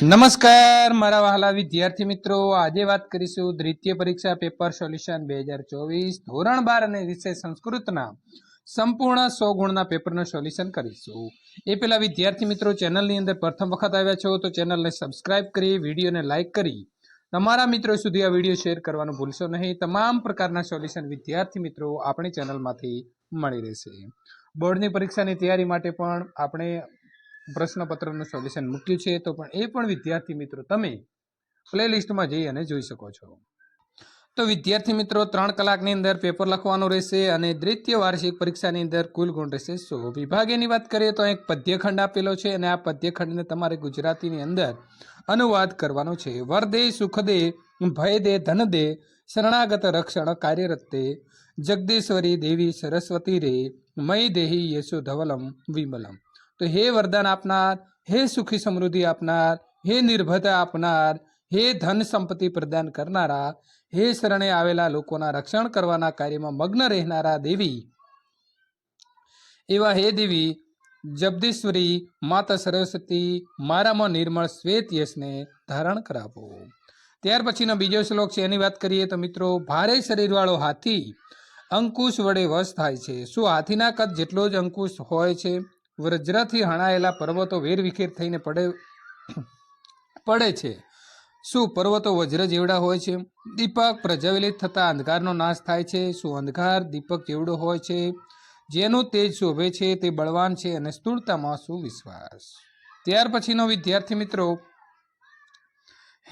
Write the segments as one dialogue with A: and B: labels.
A: નમસ્કાર, મારા વહાલા વિદ્યાર્થી મિત્રો. આજે વાત કરીશું દ્વિતીય પરીક્ષા પેપર સોલ્યુશન બે હજાર ચોવીસ, ધોરણ બાર અને વિષય સંસ્કૃતના સંપૂર્ણ સો ગુણના પેપરનું સોલ્યુશન કરીશું. એ પહેલા વિદ્યાર્થી મિત્રો, ચેનલની અંદર પ્રથમ વખત આવ્યા છો તો ચેનલને સબસ્ક્રાઇબ કરી, વિડીયોને લાઇક કરી. તમારા મિત્રો સુધી આ વીડિયો શેર કરવાનું ભૂલશો નહીં. તમામ પ્રકારના સોલ્યુશન વિદ્યાર્થી મિત્રો આપણી ચેનલમાંથી મળી રહેશે. બોર્ડની પરીક્ષાની તૈયારી માટે પણ આપણે પ્રશ્નપત્રનું સોલ્યુશન મૂક્યું છે, તો પણ એ પણ વિદ્યાર્થી મિત્રો તમે પ્લેલિસ્ટમાં જઈ અને જોઈ શકો છો. તો વિદ્યાર્થી મિત્રો, ત્રણ કલાકની અંદર પેપર લખવાનું રહેશે અને દ્વિતીય વાર્ષિક પરીક્ષાની અંદર કુલ ગુણ રહેશે સો. વિભાગેની વાત કરીએ તો એક પદ્યખંડ આપેલો છે અને આ પદ્યખંડને તમારે ગુજરાતીની અંદર અનુવાદ કરવાનો છે. વરદે સુખદે, ભયદે ધનદે, શરણાગત રક્ષણ કાર્યરતે, જગદીશ્વરી દેવી સરસ્વતી રે, મય દેહી યશો ધવલમ વિમલમ. તો હે વરદાન આપનાર, હે સુખી સમૃદ્ધિ આપનાર, હે નિર્ભતા આપનાર, હે ધન સંપત્તિ પ્રદાન કરનારા, હે શરણે આવેલા લોકોના રક્ષણ કરવાના કાર્યમાં મગ્ન રહેનારા દેવી. એવા હે દેવી, જગદીશ્વરી માતા સરસ્વતી, મારામાં નિર્મળ શ્વેત યશને ધારણ કરાવો. ત્યાર પછીનો બીજો શ્લોક છે, એની વાત કરીએ તો મિત્રો, ભારે શરીરવાળો હાથી અંકુશ વડે વશ થાય છે. શું હાથીના કદ જેટલો જ અંકુશ હોય છે? વજ્રથી હણાયેલા પર્વતો વેરવિખેર થઈને પડે પડે છે. શું પર્વતો વજ્ર જેવડા હોય છે? દીપક પ્રજ્વલિત થતા અંધકારનો નાશ થાય છે. શું અંધકાર દીપક જેવડો હોય છે? જેનું તેજ શોભે છે તે બળવાન છે અને સ્થૂળતામાં શું વિશ્વાસ? ત્યાર પછીનો વિદ્યાર્થી મિત્રો,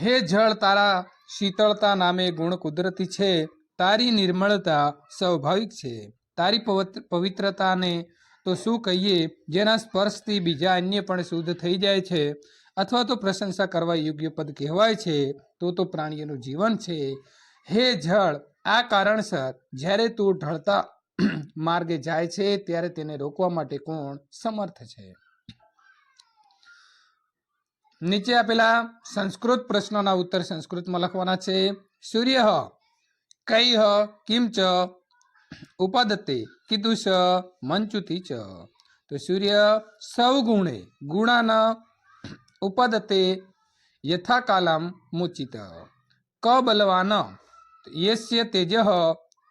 A: હે જળ તારા શીતળતા નામે ગુણ કુદરતી છે. તારી નિર્મળતા સ્વાભાવિક છે. તારી પવિત્ર પવિત્રતાને તો શું કહીએ? જેના સ્પર્શથી બીજા અન્ય પણ શુદ્ધ થઈ જાય છે અથવા તો પ્રશંસા કરવા યોગ્ય પદ કહેવાય છે, તો તો પ્રાણીઓનું જીવન છે. હે જળ, આ કારણસર જ્યારે તું ઢળતા માર્ગે જાય છે, ત્યારે તેને રોકવા માટે કોણ સમર્થ છે? નીચે આપેલા સંસ્કૃત પ્રશ્નોના ઉત્તર સંસ્કૃતમાં લખવાના છે. સૂર્ય કઈ કિમ, ચ ઉપાદતે કીધું સ, મંચુથી ચ. તો સૂર્ય સૌ ગુણે ગુણાન ઉપાદતે યથા કાલમ મુચિત. ક બલવાન, યસ્ય તેજ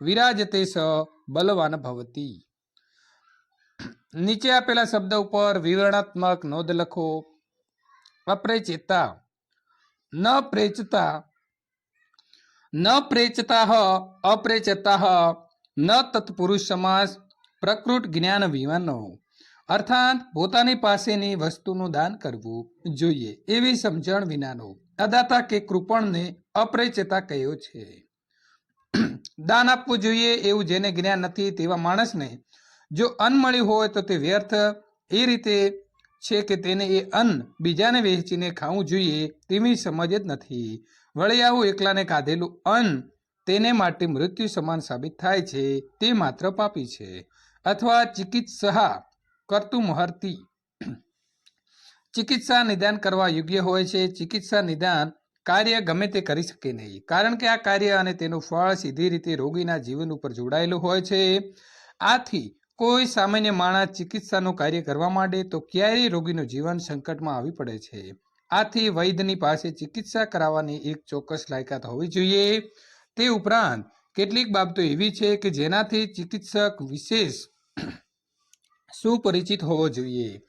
A: વિરાજતે સ, બલવાન ભવતી. નીચે આપેલા શબ્દ ઉપર વિવરણાત્મક નોંધ લખો. અપ્રેચેતા ન પ્રેચતા ન પ્રેચતા અપ્રેચતા ન તત્પુરુષ સમાસ પ્રકૃત જ્ઞાન વિવાનો. અર્થાત, પોતાની પાસેની વસ્તુનું દાન કરવું જોઈએ એવી સમજણ વિનાનો. અદાતા કે કૃપણને અપ્રેચતા કહ્યો છે. દાન આપવું જોઈએ એવું જેને જ્ઞાન નથી તેવા માણસને જો અન્ન મળ્યું હોય તો તે વ્યર્થ. એ રીતે છે કે તેને એ અન્ન બીજાને વહેંચીને ખાવું જોઈએ તેવી સમજ જ નથી. વળી આવું એકલાને કાધેલું અન્ન તેને માટે મૃત્યુ સમાન સાબિત થાય છે, તે માત્ર પાપી છે. અથવા ચિકિત્સા કરતું મહર્તી ચિકિત્સા નિદાન કરવા યોગ્ય હોય છે. ચિકિત્સા નિદાન કાર્ય ગમે તે કરી શકે નહીં. કારણ કે આ કાર્ય અને તેનું ફળ સીધી રીતે રોગીના જીવન ઉપર જોડાયેલું હોય છે. આથી કોઈ સામાન્ય માણસ ચિકિત્સાનું કાર્ય કરવા માંડે તો ક્યારેય રોગીનું જીવન સંકટમાં આવી પડે છે. આથી વૈદ્યની પાસે ચિકિત્સા કરાવવાની એક ચોક્કસ લાયકાત હોવી જોઈએ. તે ઉપરાંત, કેટલીક બાબતો એવી છે કે જેનાથી ચિકિત્સક વિશેષ સુપરિચિત હોવો જોઈએ.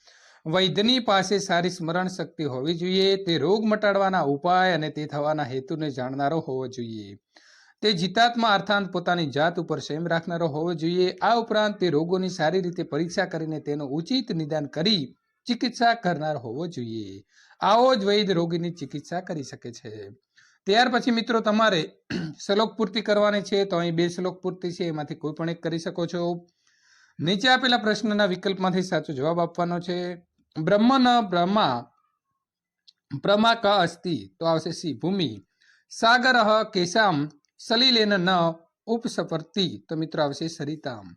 A: વૈદ્યની પાસે સારી સ્મરણ શક્તિ હોવી જોઈએ, તે રોગ મટાડવાના ઉપાય અને તે થવાના હેતુને જાણનારો હોવો જોઈએ. તે જીતાત્મા અર્થાંત પોતાની જાત ઉપર સંયમ રાખનારો હોવો જોઈએ. આ ઉપરાંત, તે રોગોની સારી રીતે પરીક્ષા કરીને તેનું ઉચિત નિદાન કરી ચિકિત્સા કરનાર હોવો જોઈએ. આવો જ વૈદ રોગીની ચિકિત્સા કરી શકે છે. ત્યાર પછી મિત્રો તમારે શ્લોક પૂર્તિ કરવાની છે, તો અહીં બે શ્લોક પૂર્તિ છે, એમાંથી કોઈ પણ એક કરી શકો છો. નીચે આપેલા પ્રશ્નના વિકલ્પમાંથી સાચો જવાબ આપવાનો છે. બ્રહ્મ ન બ્રહ્મા પ્રમા ક અસ્તિ? તો આવશે સી, ભૂમિ. સાગર કેશામ, સલીલેન ન ઉપસપર્તિ? તો મિત્રો આવશે સરિતામ.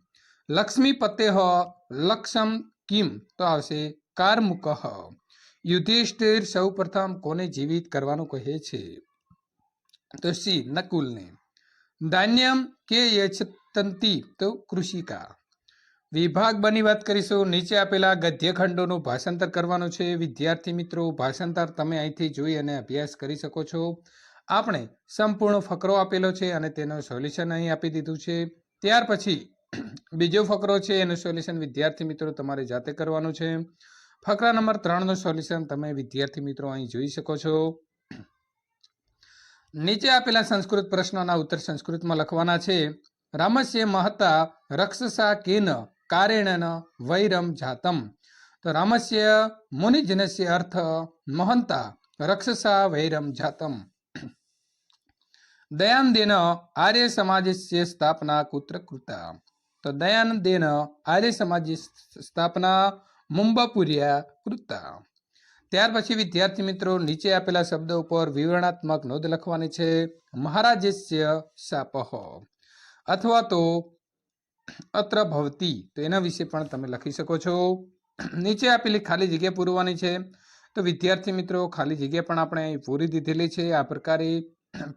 A: લક્ષ્મી પતે લક્ષમ કિમ? તો આવશે કારમુક. યુધિષ્ઠિર સૌ પ્રથમ કોને જીવિત કરવાનું કહે છે? તો સી નકુલને ધાન્યમ કે યચતંતી તો કૃષિકા. વિભાગ બની વાત કરીશું. નીચે આપેલા ગદ્યખંડોનું ભાષાંતર કરવાનું છે. વિદ્યાર્થી મિત્રો, ભાષાંતર તમે અહીંથી જોઈ અને અભ્યાસ કરી શકો છો. આપણે સંપૂર્ણ ફકરો આપેલો છે અને તેનું સોલ્યુશન અહીં આપી દીધું છે. ત્યાર પછી બીજો ફકરો છે, એનું સોલ્યુશન વિદ્યાર્થી મિત્રો તમારે જાતે કરવાનું છે. ફકરા નંબર ત્રણનું સોલ્યુશન તમે વિદ્યાર્થી મિત્રો અહીં જોઈ શકો છો. નીચે આપેલા સંસ્કૃત પ્રશ્નોના ઉત્તર સંસ્કૃતમાં લખવાના છે, રામસ્ય મહતા રક્ષસા કેન કારેણન વૈરમ જાતમ. તો રામસ્ય મુનિજનસ્ય અર્થ, મહંતા રક્ષસા વૈરમ જાતમ. દયાનદેન આર્ય સમાજસ્ય સ્થાપના કુત્ર કૃતા. તો દયાનદેન આર્ય સમાજ સ્થાપના મુંબાપુર્યા કૃતા. ત્યાર પછી વિદ્યાર્થી મિત્રો નીચે આપેલા શબ્દો ઉપર વિવરણાત્મક નોંધ લખવાની છે. મહારાજસ્ય શાપહ અથવા તો અત્ર ભવતી, તો એના વિશે પણ તમે લખી શકો છો. નીચે આપેલી ખાલી જગ્યા પૂરવાની છે. તો વિદ્યાર્થી મિત્રો, ખાલી જગ્યા પણ આપણે અહીં પૂરી દીધેલી છે. આ પ્રકારે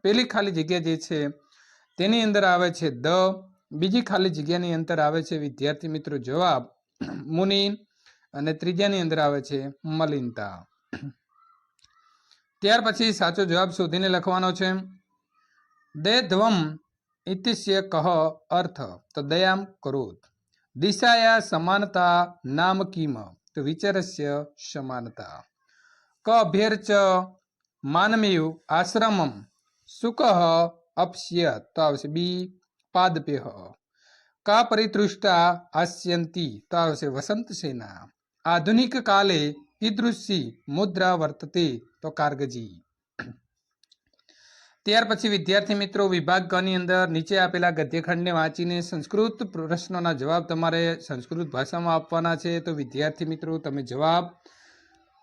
A: પેલી ખાલી જગ્યા જે છે, તેની અંદર આવે છે દ. બીજી ખાલી જગ્યાની અંદર આવે છે વિદ્યાર્થી મિત્રો જવાબ. મુનિ અને ત્રીજાની અંદર આવે છે મલિનતા. ત્યાર પછી સાચો જવાબ શોધીને લખવાનો છે, દે ધ્વમ ઇતિશ્ય કહ અર્થ તો દયામ કરોત દિશાયા સમાનતા નામ કિમ, તો વિચારસ્ય સમાનતા. ક અભ્યર્ચ માનમેયુ આશ્રમમ, સુકહ અપ્સ્ય, તો આવશે બી, પાદપેહ. કા પરિતૃષ્ટા આસ્યંતી તો આવશે વસંત સેના આધુનિક કાલે કીદૃશી મુદ્રા વર્તતે તો કારગજી ત્યાર પછી વિદ્યાર્થી મિત્રો વિભાગ કની અંદર નીચે આપેલા ગદ્યખંડને વાંચીને સંસ્કૃત પ્રશ્નોના જવાબ તમારે સંસ્કૃત ભાષામાં આપવાના છે તો વિદ્યાર્થી મિત્રો તમે જવાબ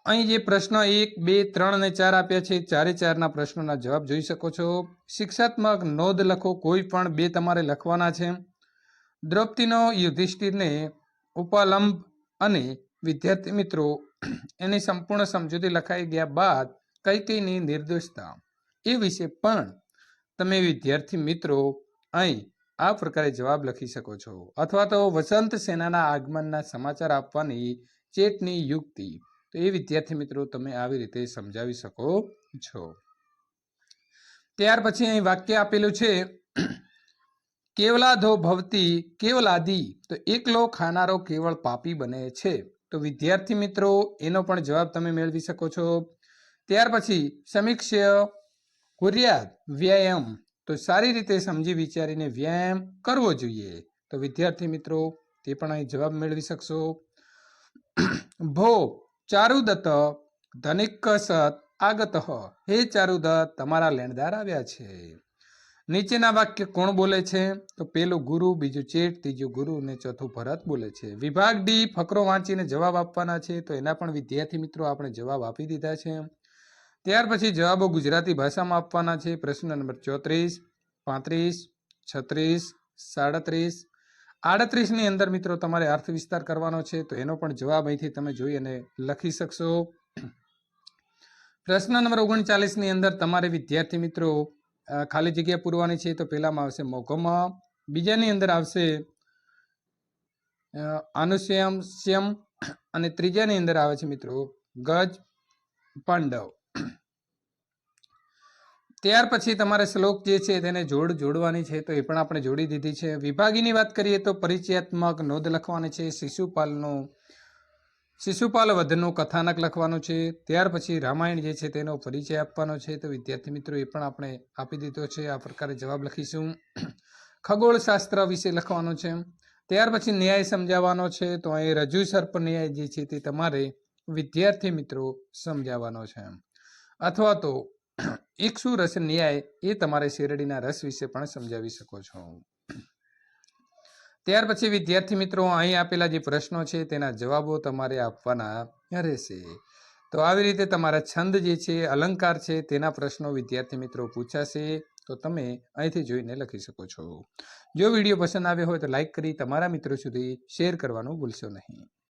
A: અહીં જે પ્રશ્ન એક બે ત્રણ અને ચાર આપ્યા છે ચારે ચારના પ્રશ્નોના જવાબ જોઈ શકો છો શિક્ષાત્મક નોંધ લખો કોઈ પણ બે તમારે લખવાના છે દ્રૌપદીનો યુધિષ્ઠિરને ઉપાલંબ અને વિદ્યાર્થી મિત્રો, એની સંપૂર્ણ સમજૂતી લખાઈ ગયા બાદ કઈ કઈની નિર્દોષતા? એ વિશે પણ તમે વિદ્યાર્થી મિત્રો અહીં આ પ્રકારે જવાબ લખી શકો છો. અથવા તો વસંત સેનાના આગમનના સમાચાર આપવાની ચેટની યુક્તિ. તો એ વિદ્યાર્થી મિત્રો તમે આવી રીતે સમજાવી શકો છો. ત્યાર પછી અહીં વાક્ય આપેલું છે, કેવલાધો ભવતી કેવલાદી. તો એકલો ખાનારો કેવળ પાપી બને છે. તો વિદ્યાર્થી મિત્રો, એનો પણ જવાબ તમે મેળવી શકો છો. ત્યાર પછી સમીક્ષય કુર્યાત વ્યાયામ. તો સારી રીતે સમજી વિચારીને વ્યાયામ કરવો જોઈએ. તો વિદ્યાર્થી મિત્રો, તે પણ અહીં જવાબ મેળવી શકશો. ભો ચારુદત્ત ધનિક સત આગત. હે ચારુદત્ત, તમારા લેણદાર આવ્યા છે. નીચેના વાક્ય કોણ બોલે છે? તો પેલું ગુરુ, બીજું ચેટ, ત્રીજું ગુરુ અને ચોથું ભરત બોલે છે. વિભાગ ડી, ફકરો વાંચીને જવાબ આપવાના છે. તો એના પણ વિદ્યાર્થી મિત્રો આપણે જવાબ આપી દીધા છે. ત્યાર પછી જવાબો ગુજરાતી ભાષામાં આપવાના છે. પ્રશ્ન નંબર ચોત્રીસ, પાંત્રીસ, છત્રીસ, સાડત્રીસ. આડત્રીસની અંદર મિત્રો તમારે અર્થ વિસ્તાર કરવાનો છે. તો એનો પણ જવાબ અહીંથી તમે જોઈ અને લખી શકશો. પ્રશ્ન નંબર ઓગણચાલીસની અંદર તમારે વિદ્યાર્થી મિત્રો ખાલી જગ્યા પૂરવાની છે તો પહેલામાં આવશે મોઘમાં બીજાની અંદર આવશે આનુશ્યમ શ્યમ અને ત્રીજાની અંદર આવે છે મિત્રો ગજ પાંડવ. ત્યાર પછી તમારે શ્લોક જે છે તેને જોડ જોડવાની છે તો એ પણ આપણે જોડી દીધી છે. વિભાગીની વાત કરીએ તો પરિચયાત્મક નોંધ લખવાની છે, શિશુપાલનું શિશુપાલ વધનો કથાનક લખવાનો છે. ત્યાર પછી રામાયણ જે છે તેનો પરિચય આપવાનો છે. તો વિદ્યાર્થી મિત્રો, એ પણ આપણે આપી દીધો છે. આ પ્રકારે જવાબ લખીશું. ખગોળશાસ્ત્ર વિશે લખવાનો છે. ત્યાર પછી ન્યાય સમજાવવાનો છે. તો અહીં રજૂ સર્પ ન્યાય જે છે તે તમારે વિદ્યાર્થી મિત્રો સમજાવવાનો છે. અથવા તો ઇક્ષુ રસ ન્યાય એ તમારે શેરડીના રસ વિશે પણ સમજાવી શકો છો. ત્યાર પછી વિદ્યાર્થી મિત્રો, અહીં આપેલા જે પ્રશ્નો છે, તેના જવાબો તમારે આપવાના રહેશે. તો આવી રીતે તમારા છંદ જે છે, અલંકાર છે, તેના પ્રશ્નો વિદ્યાર્થી મિત્રો પૂછાશે. તો તમે અહીંથી જોઈને લખી શકો છો. જો વીડિયો પસંદ આવ્યો હોય તો લાઈક કરી તમારા મિત્રો સુધી શેર કરવાનું ભૂલશો નહીં.